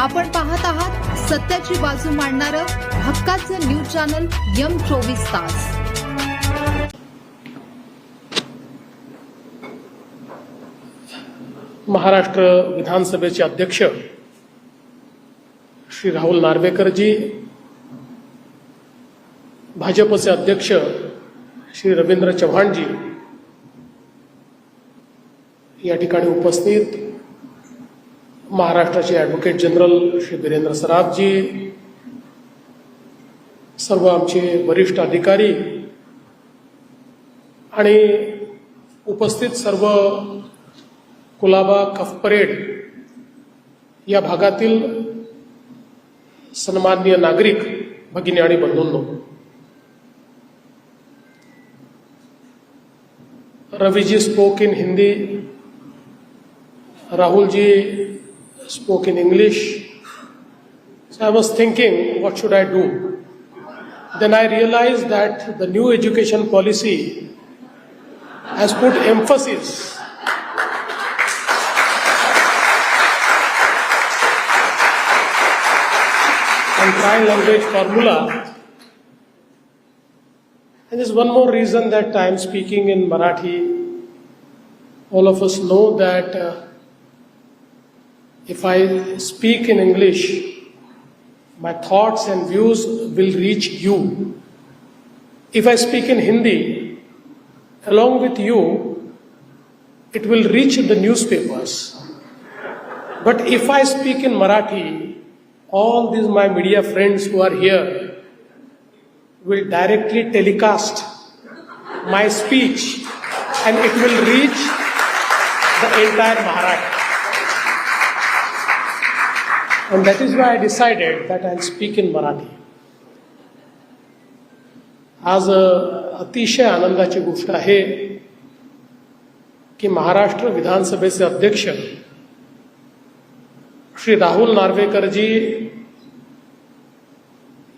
आपण पाहत आहात सत्याची बाजू मांडणारं हक्काचं न्यूज चॅनल यम चोवीस तास. महाराष्ट्र विधानसभेचे अध्यक्ष श्री राहुल नार्वेकरजी भाजपचे अध्यक्ष श्री रवींद्र चव्हाणजी या ठिकाणी उपस्थित महाराष्ट्राचे ॲडव्होकेट जनरल श्री बिरेंद्र सराफजी सर्व आमचे वरिष्ठ अधिकारी आणि उपस्थित सर्व कुलाबा कफ परेड या भागातील सन्माननीय नागरिक भगिनी आणि बंधूंनो. Raviji spoke in Hindi Rahulji spoke in English. So I was thinking, what should I do? Then I realized that the new education policy has put emphasis on tri-language formula. And there's one more reason that I am speaking in Marathi. All of us know that uh, if I speak in English, my thoughts and views will reach you. If I speak in Hindi, along with you, it will reach the newspapers. But if I speak in Marathi, all these my media friends who are here will directly telecast my speech and it will reach the entire Maharashtra. And that is why I decided that I'll speak in Marathi. आज अतिशय आनंदाची गोष्ट आहे की महाराष्ट्र विधानसभेचे अध्यक्ष श्री राहुल नार्वेकरजी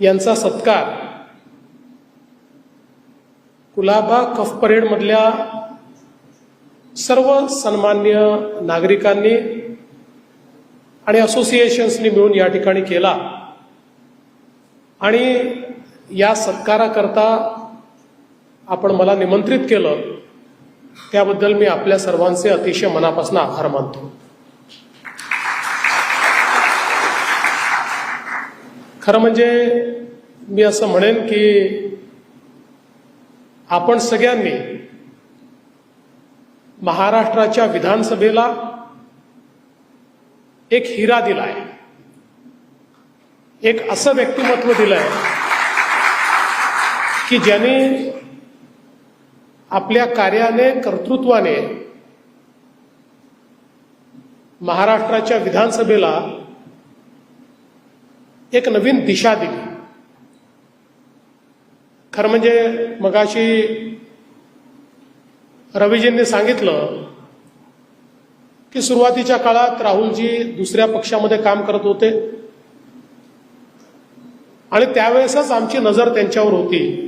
यांचा सत्कार कुलाबा कफ परेडमधल्या सर्व सन्मान्य नागरिकांनी आणि असोसिएशन्सनी मिळून या ठिकाणी केला. आणि या सत्काराकरता आपण मला निमंत्रित केलं त्याबद्दल मी आपल्या सर्वांचे अतिशय मनापासून आभार मानतो. खरं म्हणजे मी असं म्हणेन की आपण सगळ्यांनी महाराष्ट्राच्या विधानसभेला एक हिरा दिलाय. एक असं व्यक्तिमत्व दिलंय की ज्यांनी आपल्या कार्याने कर्तृत्वाने महाराष्ट्राच्या विधानसभेला एक नवीन दिशा दिली. खरं म्हणजे मगाशी रवीजींनी सांगितलं की सुरुवातीच्या काळात राहुलजी दुसऱ्या पक्षामध्ये काम करत होते. आणि त्यावेळेसच आमची नजर त्यांच्यावर होती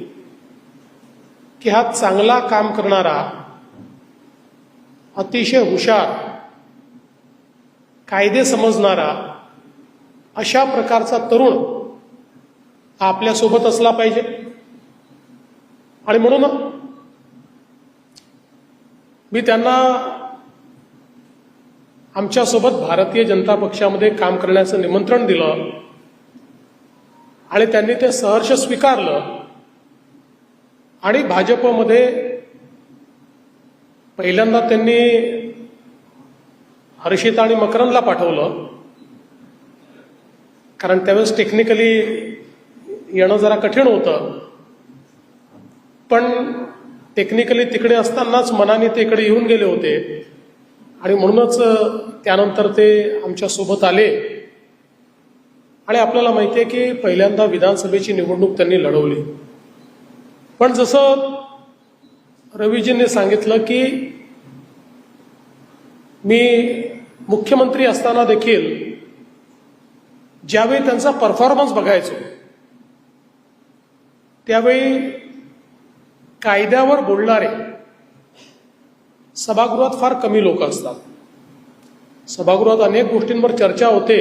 की हा चांगला काम करणारा अतिशय हुशार कायदे समजणारा अशा प्रकारचा तरुण आपल्यासोबत असला पाहिजे. आणि म्हणून मी त्यांना आमच्यासोबत भारतीय जनता पक्षामध्ये काम करण्याचं निमंत्रण दिलं आणि त्यांनी ते सहर्ष स्वीकारलं आणि भाजपमध्ये पहिल्यांदा त्यांनी हर्षिता आणि मकरंदला पाठवलं. कारण त्यावेळेस टेक्निकली येणं जरा कठीण होतं. पण टेक्निकली तिकडे असतानाच मनाने ते इकडे येऊन गेले होते. आणि म्हणूनच त्यानंतर ते आमच्यासोबत आले. आणि आपल्याला माहिती आहे की पहिल्यांदा विधानसभेची निवडणूक त्यांनी लढवली. पण जसं रवीजींनी सांगितलं की मी मुख्यमंत्री असताना देखील ज्यावेळी त्यांचा परफॉर्मन्स बघायचो त्यावेळी कायद्यावर बोलणारे सभागृहात फार कमी लोक असतात. सभागृहात अनेक गोष्टींवर चर्चा होते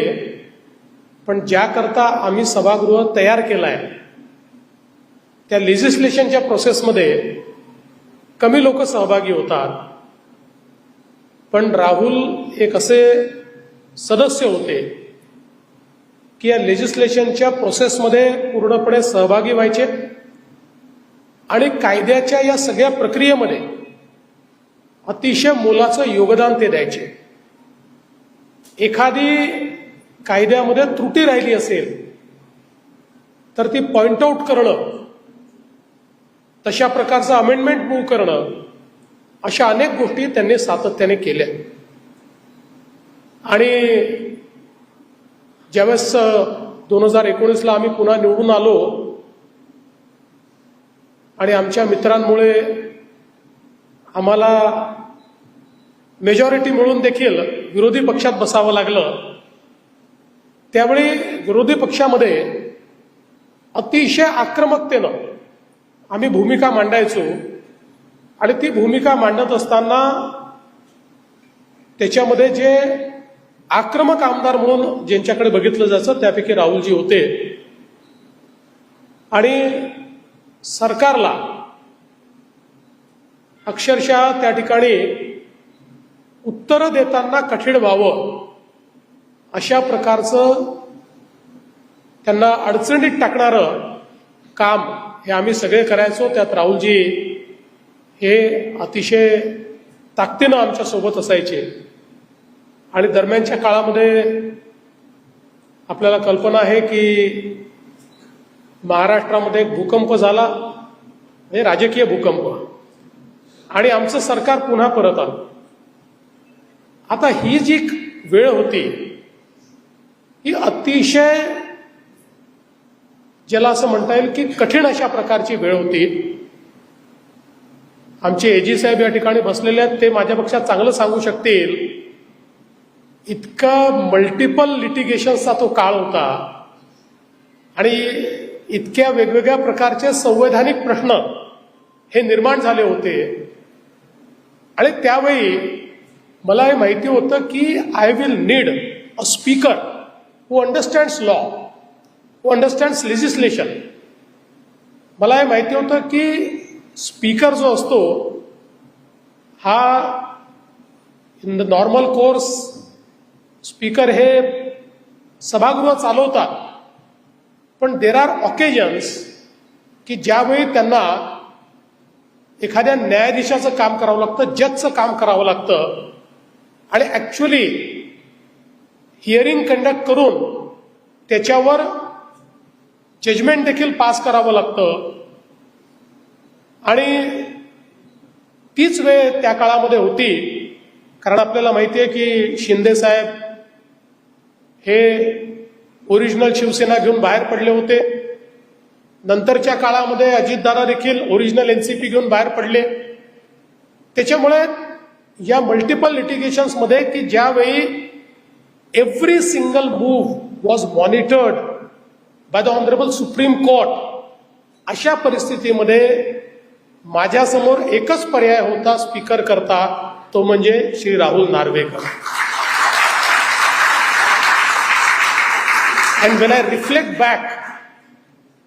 पण ज्याकरता आम्ही सभागृह तयार केला आहे त्या लेजिस्लेशनच्या प्रोसेसमध्ये कमी लोक सहभागी होतात. पण राहुल एक असे सदस्य होते की या लेजिस्लेशनच्या प्रोसेसमध्ये पूर्णपणे सहभागी व्हायचे आणि कायद्याच्या या सगळ्या प्रक्रियेमध्ये अतिशय मोलाचं योगदान ते द्यायचे. एखादी कायद्यामध्ये त्रुटी राहिली असेल तर ती पॉइंट आऊट करणं तशा प्रकारचं अमेंडमेंट मूव्ह करणं अशा अनेक गोष्टी त्यांनी सातत्याने केल्या. आणि ज्यावेळेस दोन हजार एकोणीसला आम्ही पुन्हा निवडून आलो आणि आमच्या मित्रांमुळे आम्हाला मेजॉरिटी मिळून देखील विरोधी पक्षात बसावं लागलं. त्यावेळी विरोधी पक्षामध्ये अतिशय आक्रमकतेनं आम्ही भूमिका मांडायचो आणि ती भूमिका मांडत असताना त्याच्यामध्ये जे आक्रमक आमदार म्हणून ज्यांच्याकडे बघितलं जायचं त्यापैकी राहुलजी होते. आणि सरकारला अक्षरशः त्या ठिकाणी उत्तरं देताना कठीण व्हावं अशा प्रकारचं त्यांना अडचणीत टाकणारं काम हे आम्ही सगळे करायचो. त्यात राहुलजी हे अतिशय ताकदीनं आमच्यासोबत असायचे. आणि दरम्यानच्या काळामध्ये आपल्याला कल्पना आहे की महाराष्ट्रामध्ये एक भूकंप झाला. म्हणजे राजकीय भूकंप. आणि आमचं सरकार पुन्हा परत आलं. आता ही जी वेळ होती ही अतिशय ज्याला असं म्हणता येईल की कठीण अशा प्रकारची वेळ होती. आमचे एजी साहेब या ठिकाणी बसलेले आहेत ते माझ्यापेक्षा चांगलं सांगू शकतील. इतका मल्टिपल लिटिगेशनचा तो काळ होता. आणि इतक्या वेगवेगळ्या प्रकारचे संवैधानिक प्रश्न हे निर्माण झाले होते. आणि त्यावेळी मला हे माहिती होतं की I will need a speaker who understands law who understands legislation मला हे माहिती होतं की स्पीकर जो असतो हा in the normal course speaker हे सभागृह चालवतात. पण देर आर ऑकेजन्स की ज्यावेळी त्यांना एखाद्या न्यायाधीशाचं काम करावं लागतं जजचं काम करावं लागतं. आणि ऍक्च्युली हिअरिंग कंडक्ट करून त्याच्यावर जजमेंट देखील पास करावं लागतं. आणि तीच वेळ त्या काळामध्ये होती कारण आपल्याला माहिती आहे की शिंदे साहेब हे ओरिजिनल शिवसेना घेऊन बाहेर पडले होते. नंतरच्या काळामध्ये अजितदादा देखील ओरिजिनल एनसीपी घेऊन बाहेर पडले. त्याच्यामुळे या मल्टिपल लिटिगेशन्समध्ये की ज्यावेळी every single move was monitored by the honourable supreme court अशा परिस्थितीमध्ये माझ्यासमोर एकच पर्याय होता स्पीकर करता तो म्हणजे Shri Rahul Narwekar. And when I reflect back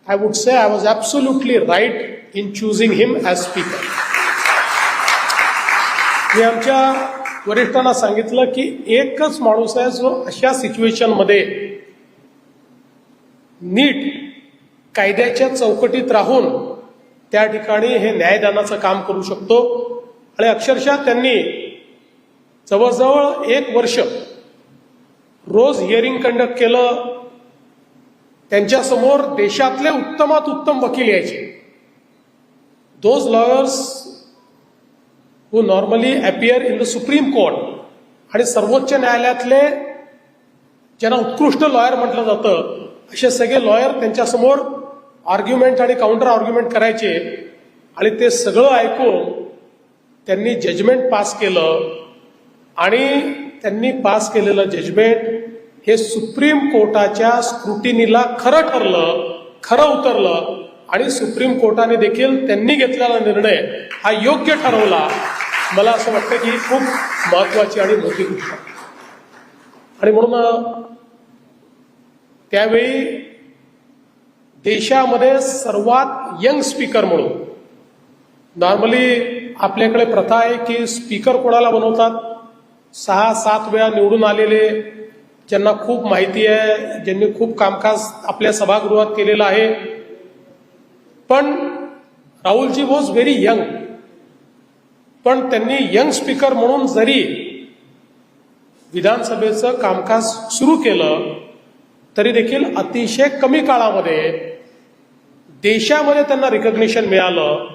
I would say I was absolutely right in choosing him as speaker मी आमच्या वरिष्ठांना सांगितलं की एकच माणूस आहे जो अशा सिच्युएशनमध्ये नीट कायद्याच्या चौकटीत राहून त्या ठिकाणी हे न्यायदानाचं काम करू शकतो. आणि अक्षरशः त्यांनी जवळजवळ एक वर्ष रोज हिअरिंग कंडक्ट केलं त्यांच्यासमोर देशातले उत्तमात उत्तम वकील यायचे. Those lawyers who normally appear in the supreme court आणि सर्वोच्च न्यायालयातले ज्यांना उत्कृष्ट लॉयर म्हटलं जातं असे सगळे लॉयर त्यांच्यासमोर आर्ग्युमेंट आणि काउंटर आर्ग्युमेंट करायचे आणि ते सगळं ऐकून त्यांनी जजमेंट पास केलं आणि त्यांनी पास केलेलं जजमेंट हे सुप्रीम कोर्टाच्या स्क्रुटिनीला खरं ठरलं खरं उतरलं आणि सुप्रीम कोर्टाने देखील त्यांनी घेतलेला निर्णय हा योग्य ठरवला. मला असं वाटतं की खूप महत्वाची आणि मोठी गोष्ट आणि म्हणून त्यावेळी देशामध्ये सर्वात यंग स्पीकर म्हणून नॉर्मली आपल्याकडे प्रथा आहे की स्पीकर कोणाला बनवतात? सहा सात वेळा निवडून आलेले ज्यांना खूप माहिती आहे ज्यांनी खूप कामकाज आपल्या सभागृहात केलेलं आहे. पण राहुलजी वॉज व्हेरी यंग पण त्यांनी यंग स्पीकर म्हणून जरी विधानसभेचं कामकाज सुरू केलं तरी देखील अतिशय कमी काळामध्ये देशामध्ये त्यांना रिकग्निशन मिळालं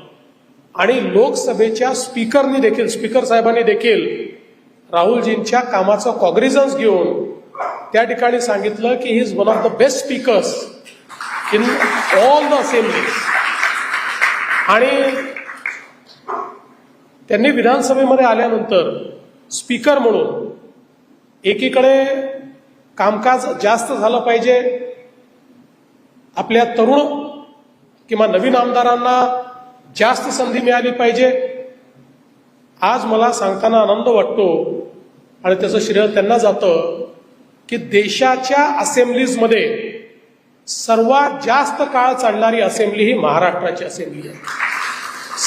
आणि लोकसभेच्या स्पीकरनी देखील स्पीकर साहेबांनी देखील राहुलजींच्या कामाचं कॉग्रिझन्स घेऊन त्या ठिकाणी सांगितलं की he is one of the best speakers in all the assemblies आणि त्यांनी विधानसभेमध्ये आल्यानंतर स्पीकर म्हणून एकीकडे कामकाज जास्त झालं पाहिजे. आपल्या तरुण किंवा नवीन आमदारांना जास्त संधी मिळाली पाहिजे. आज मला सांगताना आनंद वाटतो आणि त्याचं श्रेय त्यांना जातं. की देशाच्या असेंब्लीजमध्ये सर्वात जास्त काळ चालणारी असेंब्ली ही महाराष्ट्राची असेंब्ली आहे.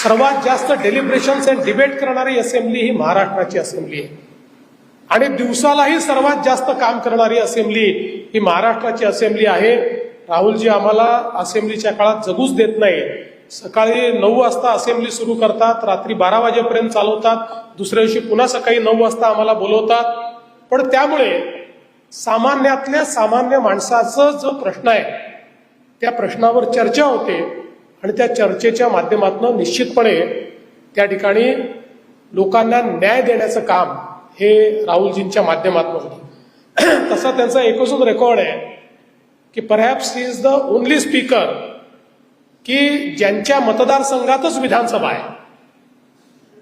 सर्वात जास्त डेलिब्रेशन्स अँड डिबेट करणारी असेंब्ली ही महाराष्ट्राची असेंब्ली आहे. आणि दिवसालाही सर्वात जास्त काम करणारी असेंब्ली ही महाराष्ट्राची असेंब्ली आहे. राहुलजी आम्हाला असेंब्लीच्या काळात जगूच देत नाही सकाळी नऊ वाजता असेंब्ली सुरू करतात रात्री बारा वाजेपर्यंत चालवतात दुसऱ्या दिवशी पुन्हा सकाळी नऊ वाजता आम्हाला बोलवतात. पण त्यामुळे सामान्यातल्या सामान्य माणसाचा जो प्रश्न आहे त्या प्रश्नावर चर्चा होते आणि त्या चर्चेच्या माध्यमातून निश्चितपणे त्या ठिकाणी लोकांना न्याय देण्याचं काम हे राहुलजींच्या माध्यमातून होतं. तसा त्यांचा एकच रेकॉर्ड आहे की perhaps is the only speaker की ज्यांच्या मतदारसंघातच विधानसभा आहे.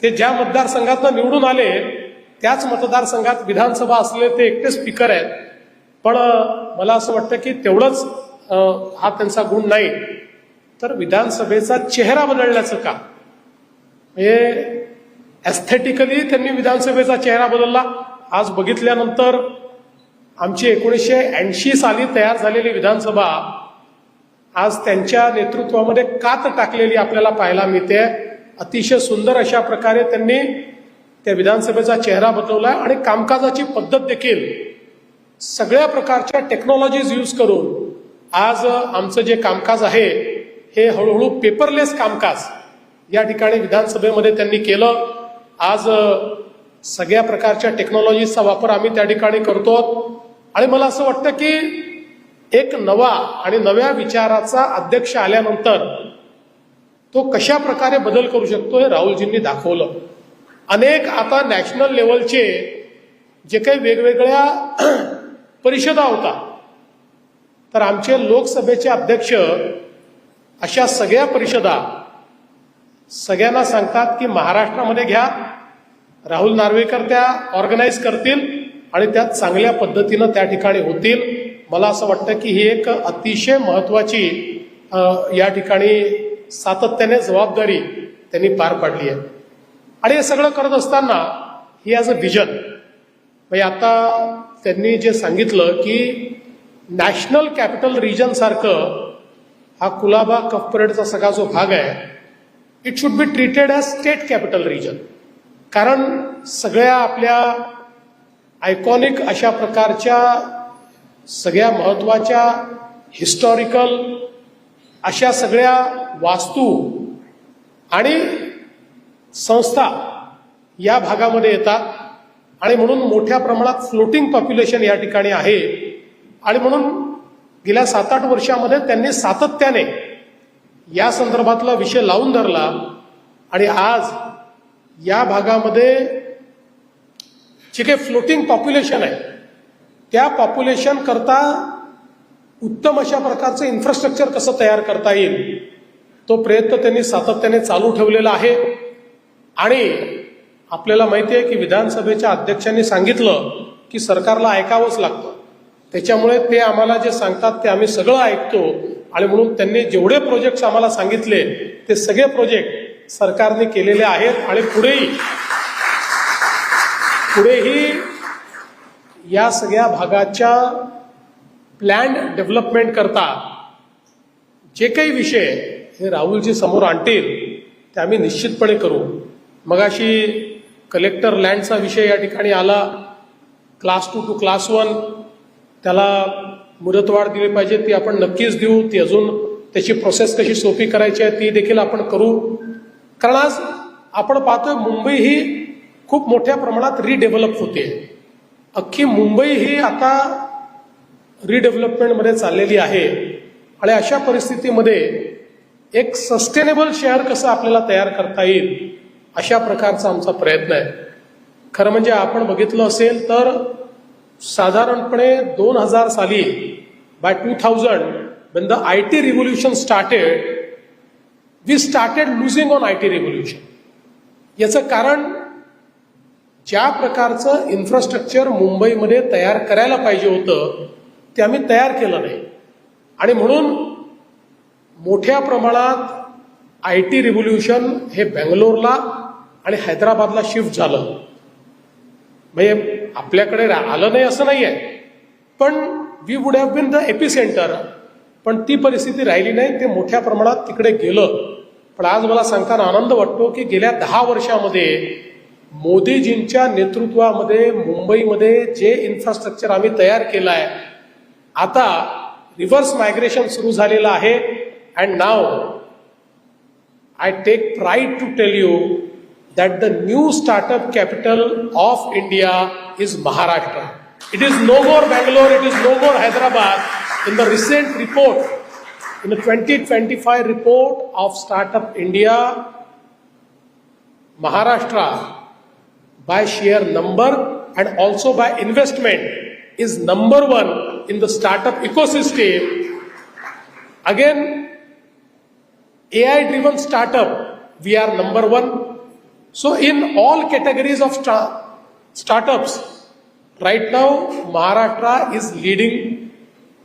ते ज्या मतदारसंघातनं निवडून आले त्याच मतदारसंघात विधानसभा असलेले ते एकटे स्पीकर आहेत. पण मला असं वाटतं की तेवढंच हा त्यांचा गुण नाही. तर विधानसभेचा चेहरा बदलण्याचं काम. म्हणजे एस्थेटिकली त्यांनी विधानसभेचा चेहरा बदलला. आज बघितल्यानंतर आमची एकोणीसशे ऐंशी साली तयार झालेली विधानसभा आज त्यांच्या नेतृत्वामध्ये कात टाकलेली आपल्याला पाहायला मिळते. अतिशय सुंदर अशा प्रकारे त्यांनी त्या विधानसभेचा चेहरा बदलवला आणि कामकाजाची पद्धत देखील सगळ्या प्रकारच्या टेक्नॉलॉजीज यूज करून आज आमचं जे कामकाज आहे हे हळूहळू पेपरलेस कामकाज या ठिकाणी विधानसभेमध्ये त्यांनी केलं. आज सगळ्या प्रकारच्या टेक्नॉलॉजीचा वापर आम्ही त्या ठिकाणी करतो. आणि मला असं वाटतं की एक नवा आणि नव्या विचाराचा अध्यक्ष आल्यानंतर तो कशा प्रकारे बदल करू शकतो हे राहुलजींनी दाखवलं. अनेक आता नॅशनल लेवलचे जे काही वेगवेगळ्या परिषदा होता. तर आमचे लोकसभेचे अध्यक्ष अशा सगळ्या परिषदा सगळ्यांना सांगतात की महाराष्ट्रामध्ये घ्या राहुल नार्वेकर त्या ऑर्गनाईज करतील आणि त्यात चांगल्या पद्धतीनं त्या ठिकाणी होतील. मला असं वाटतं की ही एक अतिशय महत्वाची या ठिकाणी सातत्याने जबाबदारी त्यांनी पार पाडली आहे. आणि हे सगळं करत असताना ही ॲज अ व्हिजन म्हणजे आता त्यांनी जे सांगितलं की नॅशनल कॅपिटल रिजनसारखं हा कुलाबा कफपरेडचा सगळा जो भाग आहे it should be treated as state capital region कारण सगळ्या आपल्या आयकॉनिक अशा प्रकारच्या सगळ्या महत्त्वाच्या हिस्टॉरिकल अशा सगळ्या वास्तू आणि संस्था या भागामध्ये येतात. आणि म्हणून मोठ्या प्रमाणात फ्लोटिंग पॉप्युलेशन या ठिकाणी आहे. आणि म्हणून गेल्या सात आठ वर्षामध्ये त्यांनी सातत्याने या संदर्भातला विषय लावून धरला. आणि आज या भागामध्ये जे काही फ्लोटिंग पॉप्युलेशन आहे त्या पॉप्युलेशन करता उत्तम अशा प्रकारचं इन्फ्रास्ट्रक्चर कसं तयार करता येईल तो प्रयत्न त्यांनी सातत्याने चालू ठेवलेला आहे. आणि आपल्याला माहिती आहे की विधानसभेच्या अध्यक्षांनी सांगितलं की सरकारला ऐकावंच लागतं. त्याच्यामुळे ते आम्हाला जे सांगतात ते आम्ही सगळं ऐकतो आणि म्हणून त्यांनी जेवढे प्रोजेक्ट्स आम्हाला सांगितले ते सगळे प्रोजेक्ट सरकारने केलेले आहेत आणि पुढेही. पुढेही या सगळ्या भागाच्या प्लॅन डेव्हलपमेंट करता जे काही विषय हे राहुलजी समोर आणतील ते आम्ही निश्चितपणे करू. मगाशी कलेक्टर लँडचा विषय या ठिकाणी आला. Class two two class one त्याला मुदतवाढ दिली पाहिजे ती आपण नक्कीच देऊ. ती अजून त्याची प्रोसेस कशी सोपी करायची आहे ती देखील आपण करू. कारण आज आपण पाहतोय मुंबई ही खूप मोठ्या प्रमाणात रिडेव्हलप होते. अख्खी मुंबई ही आता रिडेव्हलपमेंटमध्ये चाललेली आहे. आणि अशा परिस्थितीमध्ये एक सस्टेनेबल शहर कसं आपल्याला तयार करता येईल? अशा प्रकारचा आमचा प्रयत्न आहे. खरं म्हणजे आपण बघितलं असेल तर साधारणपणे दोन हजार साली by two thousand when the I T revolution started we started losing on I T revolution याचं कारण ज्या प्रकारचं इन्फ्रास्ट्रक्चर मुंबईमध्ये तयार करायला पाहिजे होतं ते आम्ही तयार केलं नाही. आणि म्हणून मोठ्या प्रमाणात आय टी रिव्होल्युशन हे बेंगलोरला आणि हैदराबादला शिफ्ट झालं. म्हणजे आपल्याकडे आलं नाही असं नाही आहे पण we would have been the AP centre पण ती परिस्थिती राहिली नाही ते मोठ्या प्रमाणात तिकडे गेलं. पण आज मला सांगताना आनंद वाटतो की गेल्या दहा वर्षामध्ये मोदीजींच्या नेतृत्वामध्ये मुंबईमध्ये जे इन्फ्रास्ट्रक्चर आम्ही तयार केलं आहे आता रिव्हर्स मायग्रेशन सुरू झालेलं आहे. And now I take pride to tell you that the new startup capital of India is Maharashtra. It is no more Bangalore, it is no more Hyderabad. In the recent report, in the 2025 report of Startup India, Maharashtra, by sheer number and also by investment, is number one in the startup ecosystem. Again, AI driven startup, we are number one. So, in all categories of sta- startups, right now, Maharashtra is leading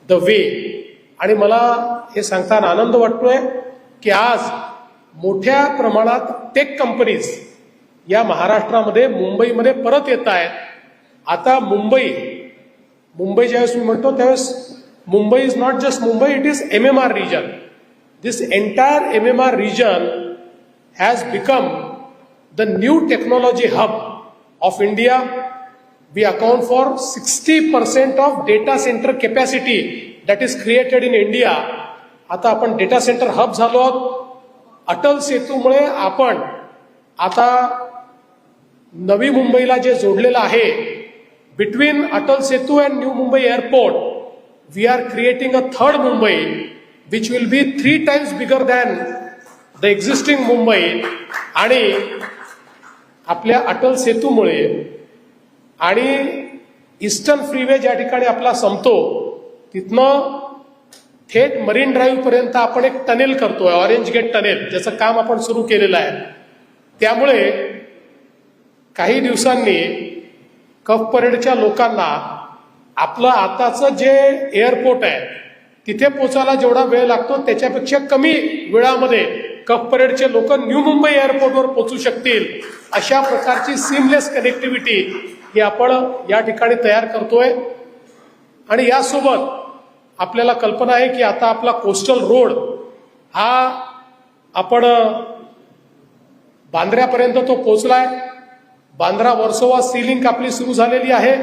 the way. आणि मला हे सांगताना आनंद वाटतोय की आज मोठ्या प्रमाणात tech companies या महाराष्ट्रामध्ये मुंबईमध्ये परत येत आहेत आता मुंबई मुंबई ज्यावेळेस मी म्हणतो त्यावेळेस Mumbai is not just Mumbai it is M M R region this entire M M R region has become the new technology hub of India. We account for 60% of data center capacity that is created in India. आता आपण data centre hub झालो आहोत अटल सेतूमुळे आपण आता नवी मुंबईला जे जोडलेलं आहे between Atal Setu and new Mumbai airport we are creating a third Mumbai which will be three times bigger than the existing Mumbai आणि आपल्या अटल सेतूमुळे आणि ईस्टर्न फ्रीवे ज्या ठिकाणी आपला संपतो तिथनं थेट मरीन ड्राईव्ह पर्यंत आपण एक टनेल करतोय ऑरेंज गेट टनेल ज्याचं काम आपण सुरू केलेलं आहे. त्यामुळे काही दिवसांनी कफ परेडच्या लोकांना आपलं आताचं जे एअरपोर्ट आहे तिथे पोचायला जेवढा वेळ लागतो त्याच्यापेक्षा कमी वेळामध्ये कफ परेडचे लोक न्यू मुंबई एअरपोर्टवर पोचू शकतील. अशा प्रकारची सिमलेस कनेक्टिव्हिटी ही आपण या ठिकाणी तयार करतोय. आणि यासोबत आपल्याला कल्पना आहे की आता आपला कोस्टल रोड हा आपण बांद्र्यापर्यंत तो पोचलाय बांद्रा वर्सोवा सी लिंक आपली सुरू झालेली आहे.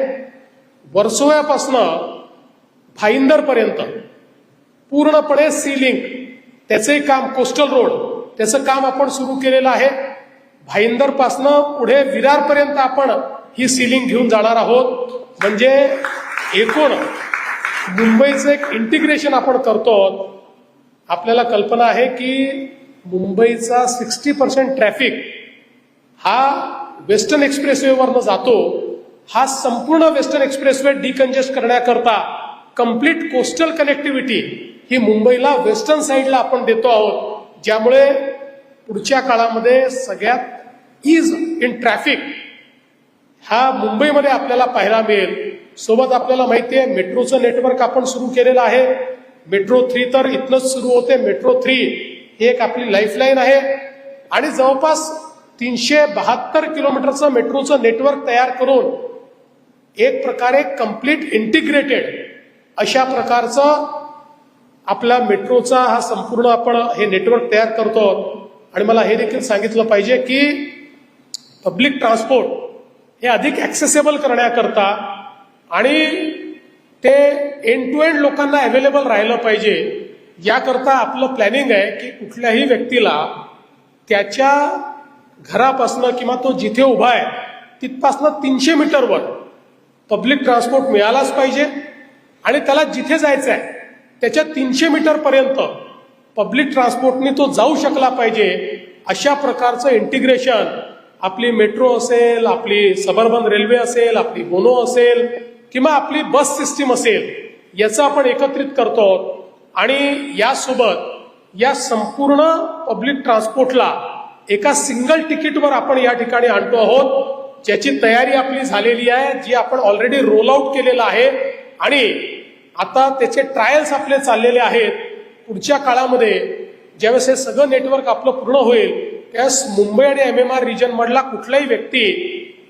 वर्सोव्यापासनं भाईंदरपर्यंत पूर्णपणे सी लिंक त्याचंही काम कोस्टल रोड त्याचं काम आपण सुरू केलेलं आहे. भाईंदरपासनं पुढे विरारपर्यंत आपण ही सिलिंग घेऊन जाणार आहोत. म्हणजे एकूण मुंबईचं एक इंटिग्रेशन आपण करतो. आपल्याला कल्पना आहे की मुंबईचा सिक्स्टी पर्सेंट ट्रॅफिक हा वेस्टर्न एक्सप्रेसवेवरनं जातो. हा संपूर्ण वेस्टर्न एक्सप्रेसवे डिकंजेस्ट करण्याकरता कंप्लीट कोस्टल कनेक्टिव्हिटी ही मुंबईला वेस्टर्न साईडला आपण देतो आहोत. ज्यामुळे पुढच्या काळामध्ये सगळ्यात इज इन ट्रॅफिक हा मुंबईमध्ये आपल्याला पाहायला मिळेल. सोबत आपल्याला माहिती आहे मेट्रोचं नेटवर्क आपण सुरू केलेलं आहे. मेट्रो थ्री तर इथनंच सुरू होते. मेट्रो थ्री ही एक आपली लाईफलाईन आहे. आणि जवळपास तीनशे बहात्तर किलोमीटरचं मेट्रोचं नेटवर्क तयार करून एक प्रकारे कंप्लीट इंटिग्रेटेड अशा प्रकारचं आपला मेट्रोचा हा संपूर्ण आपण हे नेटवर्क तयार करतो आहोत. आणि मला हे देखील सांगितलं पाहिजे की पब्लिक ट्रान्सपोर्ट हे अधिक ॲक्सेसेबल करण्याकरता आणि ते एंड टू एंड लोकांना अवेलेबल राहिलं पाहिजे याकरता आपलं प्लॅनिंग आहे की कुठल्याही व्यक्तीला त्याच्या घरापासनं किंवा तो जिथे उभा आहे तिथपासनं तीनशे मीटरवर पब्लिक ट्रान्सपोर्ट मिळालाच पाहिजे आणि त्याला जिथे जायचं आहे त्याच्या तीनशे मीटरपर्यंत पब्लिक ट्रान्सपोर्टने तो जाऊ शकला पाहिजे. अशा प्रकारचं इंटिग्रेशन आपली मेट्रो असेल आपली सबर्बन रेल्वे असेल आपली बोनो असेल किंवा आपली बस सिस्टीम असेल याचं आपण एकत्रित करतो. आणि यासोबत या संपूर्ण पब्लिक ट्रान्सपोर्टला एका सिंगल तिकीटवर आपण या ठिकाणी आणतो आहोत. ज्याची तयारी आपली झालेली आहे जी आपण ऑलरेडी रोल आउट केलेलं आहे. आणि आता त्याचे ट्रायल्स आपले चाललेले आहेत. पुढच्या काळामध्ये ज्यावेळेस हे सगळं नेटवर्क आपलं पूर्ण होईल त्यावेळेस मुंबई आणि एम एम आर रिजनमधला कुठलाही व्यक्ती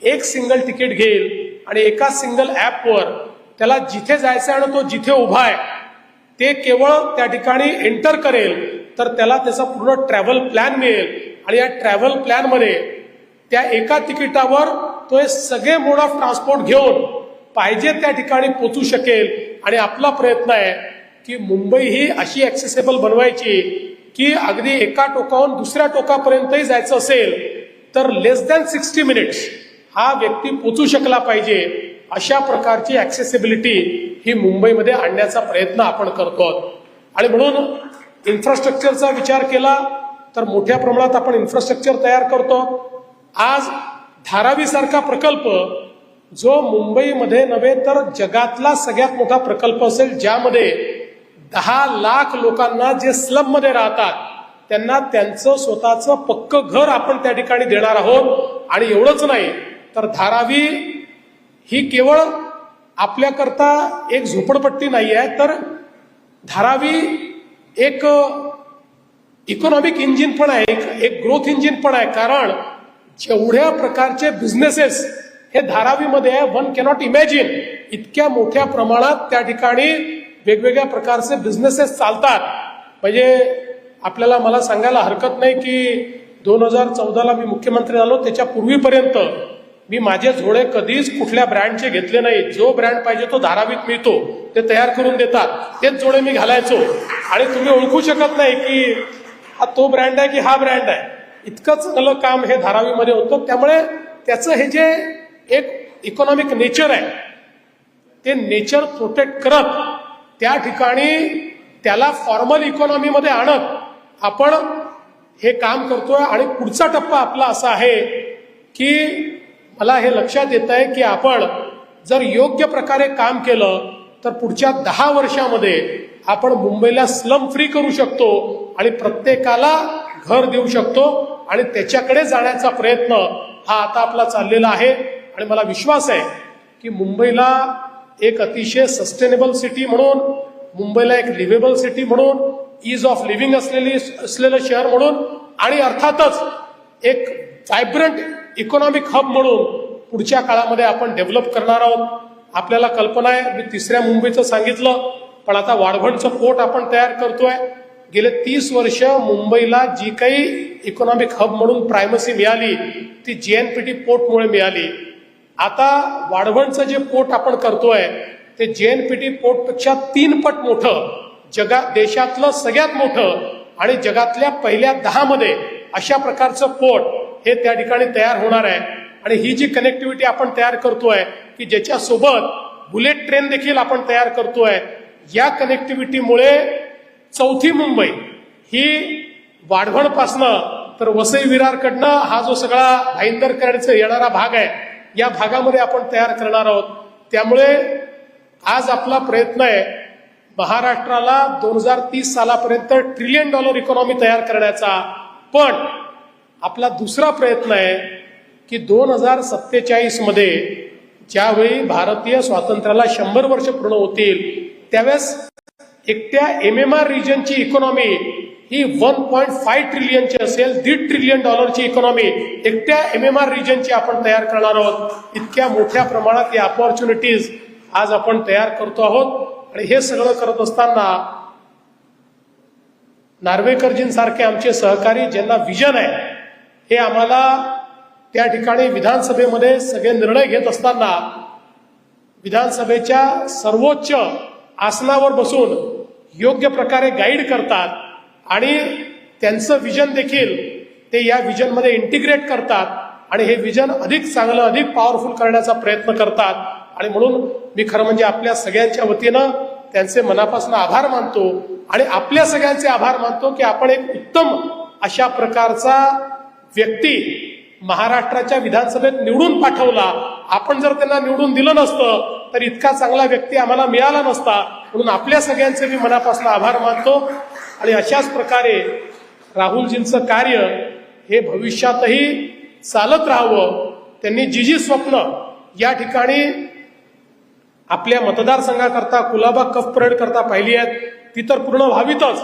एक सिंगल तिकीट घेईल आणि एका सिंगल ऍपवर त्याला जिथे जायचं आहे आणि तो जिथे उभा आहे ते केवळ त्या ठिकाणी एंटर करेल. तर त्याला त्याचा पूर्ण ट्रॅव्हल प्लॅन मिळेल. आणि या ट्रॅव्हल प्लॅनमध्ये त्या एका तिकिटावर तो हे सगळे मोड ऑफ ट्रान्सपोर्ट घेऊन पाहिजे त्या ठिकाणी पोचू शकेल. आणि आपला प्रयत्न आहे की मुंबई ही अशी ॲक्सेसेबल बनवायची की अगदी एका टोकाहून दुसऱ्या टोकापर्यंतही जायचं असेल तर लेस दॅन सिक्स्टी मिनिट्स हा व्यक्ती पोचू शकला पाहिजे. अशा प्रकारची ॲक्सेसिबिलिटी ही मुंबईमध्ये आणण्याचा प्रयत्न आपण करतो आहोत. आणि म्हणून इन्फ्रास्ट्रक्चरचा विचार केला तर मोठ्या प्रमाणात आपण इन्फ्रास्ट्रक्चर तयार करतो आज धारावीसारखा प्रकल्प जो मुंबईमध्ये नव्हे तर जगातला सगळ्यात मोठा प्रकल्प असेल ज्यामध्ये दहा लाख लोकांना जे स्लममध्ये राहतात त्यांना त्यांचं स्वतःचं पक्क घर आपण त्या ठिकाणी देणार आहोत. आणि एवढंच नाही तर धारावी ही केवळ आपल्याकरता एक झोपडपट्टी नाही आहे तर धारावी एक इकॉनॉमिक इंजिन पण आहे एक ग्रोथ इंजिन पण आहे. कारण जेवढ्या प्रकारचे बिझनेसेस हे धारावीमध्ये आहे. वन कॅनॉट इमॅजिन इतक्या मोठ्या प्रमाणात त्या ठिकाणी वेगवेगळ्या प्रकारचे बिझनेसेस चालतात. म्हणजे आपल्याला मला सांगायला हरकत नाही की दोन हजार चौदाला मी मुख्यमंत्री झालो. त्याच्या पूर्वीपर्यंत मी माझे झोळे कधीच कुठल्या ब्रँडचे घेतले नाही. जो ब्रँड पाहिजे तो धारावीत मिळतो. ते तयार करून देतात. तेच जोडे मी घालायचो. आणि तुम्ही ओळखू शकत नाही की हा तो ब्रँड आहे की हा ब्रँड आहे. इतकं चांगलं काम हे धारावीमध्ये होतं. त्यामुळे त्याचं हे जे एक इकॉनॉमिक नेचर आहे. ते नेचर प्रोटेक्ट करत त्या ठिकाणी त्याला फॉर्मल इकॉनॉमीमध्ये आणत आपण हे काम करतोय आणि पुढचा टप्पा आपला असा आहे की मला हे लक्षात येत आहे की आपण जर योग्य प्रकारे काम केलं तर पुढच्या दहा वर्षामध्ये आपण मुंबईला स्लम फ्री करू शकतो आणि प्रत्येकाला घर देऊ शकतो आणि त्याच्याकडे जाण्याचा प्रयत्न हा आता आपला चाललेला आहे. आणि मला विश्वास आहे की मुंबईला एक अतिशय सस्टेनेबल सिटी म्हणून मुंबईला एक लिव्हेबल सिटी म्हणून इज ऑफ लिव्हिंग असलेली असलेलं शहर म्हणून आणि अर्थातच एक व्हायब्रंट इकॉनॉमिक हब म्हणून पुढच्या काळामध्ये आपण डेव्हलप करणार आहोत. आपल्याला कल्पना आहे मी तिसऱ्या मुंबईचं सांगितलं पण आता वाढवणचं पोर्ट आपण तयार करतोय. गेले तीस वर्ष मुंबईला जी काही इकॉनॉमिक हब म्हणून प्रायमसी मिळाली ती जेएनपीटी पोर्टमुळे मिळाली. आता वाढवणचं जे पोर्ट आपण करतोय ते जेएनपीटी पोर्टपेक्षा तीन पट मोठं जगा देशातलं सगळ्यात मोठं आणि जगातल्या पहिल्या दहामध्ये अशा प्रकारचं पोर्ट हे त्या ठिकाणी तयार होणार आहे. आणि ही जी कनेक्टिव्हिटी आपण तयार करतोय की ज्याच्यासोबत बुलेट ट्रेन देखील आपण तयार करतोय या कनेक्टिव्हिटीमुळे चौथी मुंबई ही वाढवणपासनं तर वसई विरारकडनं हा जो सगळा भाईंदरकरचा येणारा भाग आहे या भागामध्ये आपण तयार करणार आहोत. त्यामुळे आज आपला प्रयत्न आहे महाराष्ट्राला दोन हजार तीस सालापर्यंत ट्रिलियन डॉलर इकॉनॉमी तयार करण्याचा. पण आपला दुसरा प्रयत्न आहे की दोन हजार सत्तेचाळीसमध्ये ज्यावेळी भारतीय स्वातंत्र्याला शंभर वर्ष पूर्ण होतील त्यावेळेस एकट्या एम एम आर रिजनची इकॉनॉमी ही वन पॉईंट फाय ट्रिलियनची असेल दीड ट्रिलियन डॉलरची इकॉनॉमी एकट्या एम एम आर रिजनची आपण तयार करणार आहोत. इतक्या मोठ्या प्रमाणात या अपॉर्च्युनिटीज आज आपण तयार करतो आहोत. आणि हे सगळं करत असताना नार्वेकरजींसारखे आमचे सहकारी ज्यांना विजन आहे हे आम्हाला त्या ठिकाणी विधानसभेमध्ये सगळे निर्णय घेत असताना विधानसभेच्या सर्वोच्च आसनावर बसून योग्य प्रकारे गाईड करतात. आणि त्यांचं विजन देखील ते या विजनमध्ये इंटिग्रेट करतात आणि हे विजन अधिक चांगलं अधिक पॉवरफुल करण्याचा प्रयत्न करतात. आणि म्हणून मी खरं म्हणजे आपल्या सगळ्यांच्या वतीनं त्यांचे मनापासून आभार मानतो आणि आपल्या सगळ्यांचे आभार मानतो की आपण एक उत्तम अशा प्रकारचा व्यक्ती महाराष्ट्राच्या विधानसभेत निवडून पाठवला. आपण जर त्यांना निवडून दिलं नसतं तर इतका चांगला व्यक्ती आम्हाला मिळाला नसता. म्हणून आपल्या सगळ्यांचे मी मनापासून आभार मानतो. आणि अशाच प्रकारे राहुलजींचं कार्य हे भविष्यातही चालत राहावं त्यांनी जी जी स्वप्न या ठिकाणी आपल्या मतदारसंघाकरता कुलाबा कफ परेड करता पाहिली आहेत ती तर पूर्ण व्हावीतच.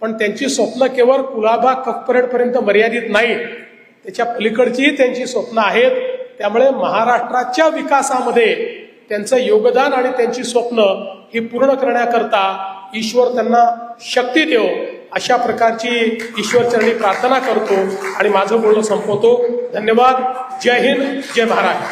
पण त्यांची स्वप्न केवळ कुलाबा कफ परेड पर्यंत मर्यादित नाही. त्याच्या पलीकडचीही त्यांची स्वप्न आहेत. त्यामुळे महाराष्ट्राच्या विकासामध्ये त्यांचं योगदान आणि त्यांची स्वप्न ही पूर्ण करण्याकरता ईश्वर त्यांना शक्ती देव अशा प्रकारची ईश्वरचरणी प्रार्थना करतो आणि माझं बोलणं संपवतो. धन्यवाद. जय हिंद. जय महाराष्ट्र.